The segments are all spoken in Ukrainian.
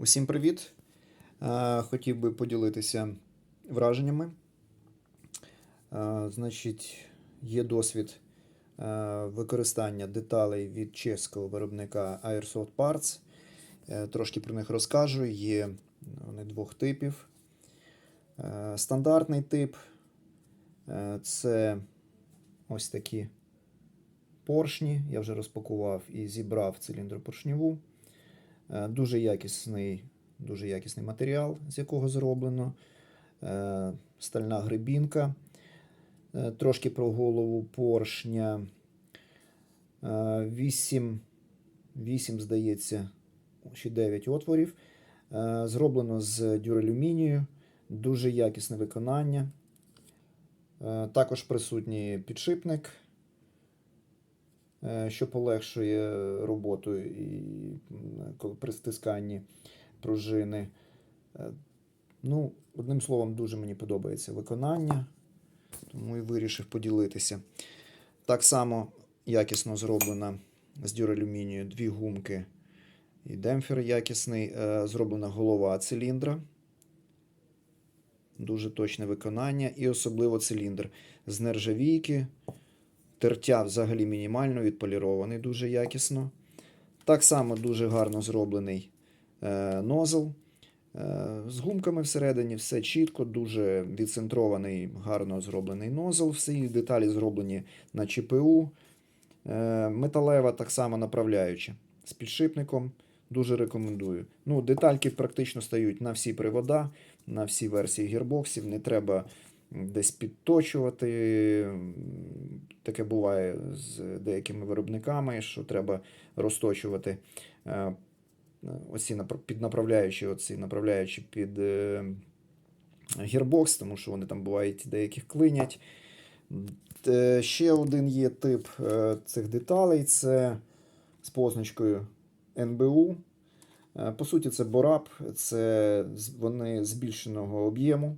Усім привіт! Е, Хотів би поділитися враженнями. Е, Значить, є досвід е, використання деталей від чеського виробника Airsoft Parts. Трошки про них розкажу. Є вони двох типів. Стандартний тип це ось такі поршні. Я вже розпакував і зібрав циліндропоршневу. Е, Дуже якісний, дуже якісний матеріал, з якого зроблено. Е, Стальна грибінка. Е, Трошки про голову поршня. 8, 8 здається, ще 9 отворів. Е, Зроблено з дюралюмінію. Дуже якісне виконання. Е, Також присутній підшипник е, що полегшує роботу і при стисканні пружини. Е, Ну, одним словом, дуже мені подобається виконання, тому і вирішив поділитися. Так само якісно зроблена з дюралюмінію дві гумки і демпфер якісний. Е, Зроблена голова циліндра. Дуже точне виконання, і особливо циліндр з нержавійки. Тертя взагалі мінімально відполірований дуже якісно. Так само дуже гарно зроблений е, нозл. Е, з гумками всередині все чітко, дуже відцентрований, гарно зроблений нозл. Всі деталі зроблені на ЧПУ. Е, металева так само направляюча. З підшипником дуже рекомендую. Ну, детальки практично стають на всі привода, на всі версії гірбоксів. Не треба десь підточувати. Таке буває з деякими виробниками, що треба розточувати е, оці піднаправляючі, оці направляючі під е, гірбокс, тому що вони там бувають деяких клинять. Е, Ще один є тип цих деталей це з позначкою НБУ. По суті, це борап, це вони збільшеного об'єму.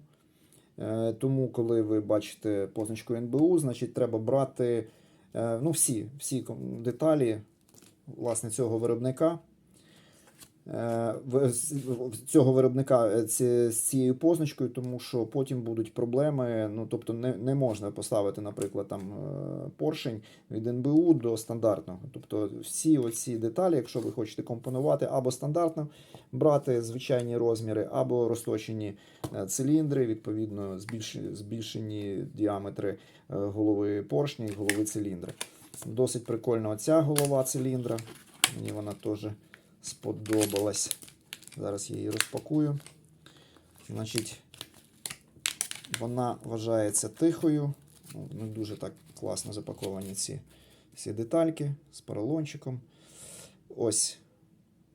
Е, Тому, коли ви бачите позначку НБУ, значить треба брати е, ну, всі, всі деталі власне, цього виробника. Е, Цього виробника е, з цією позначкою, тому що потім будуть проблеми. Ну, тобто не, не можна поставити, наприклад, там е, поршень від НБУ до стандартного. Тобто всі оці деталі, якщо ви хочете компонувати, або стандартно брати звичайні розміри, або розточені циліндри, відповідно, збільшені, збільшені діаметри голови поршня і голови циліндра. Досить прикольна оця голова циліндра. Мені вона теж сподобалась. Зараз я її розпакую. Значить, вона вважається тихою. Ну, Не дуже так класно запаковані ці всі детальки з поролончиком. Ось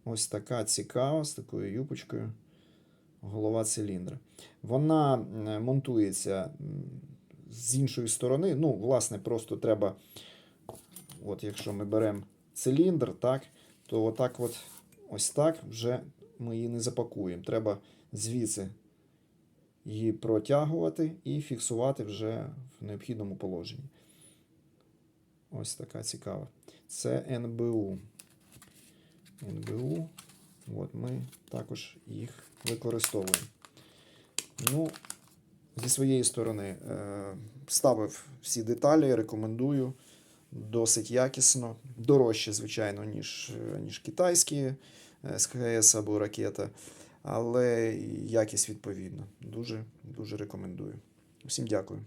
ось така цікава, з такою юпочкою. Голова циліндра. Вона монтується з іншої сторони. Ну, власне, просто треба. От якщо ми беремо циліндр, так, то отак от, ось так вже ми її не запакуємо. Треба звідси її протягувати і фіксувати вже в необхідному положенні. Ось така цікава. Це НБУ. НБУ. От ми також їх використовуємо. Ну, зі своєї сторони е, ставив всі деталі, рекомендую. Досить якісно. Дорожче, звичайно, ніж, е, ніж китайські е, СКС або ракета. Але якість відповідна. Дуже, дуже рекомендую. Всім дякую.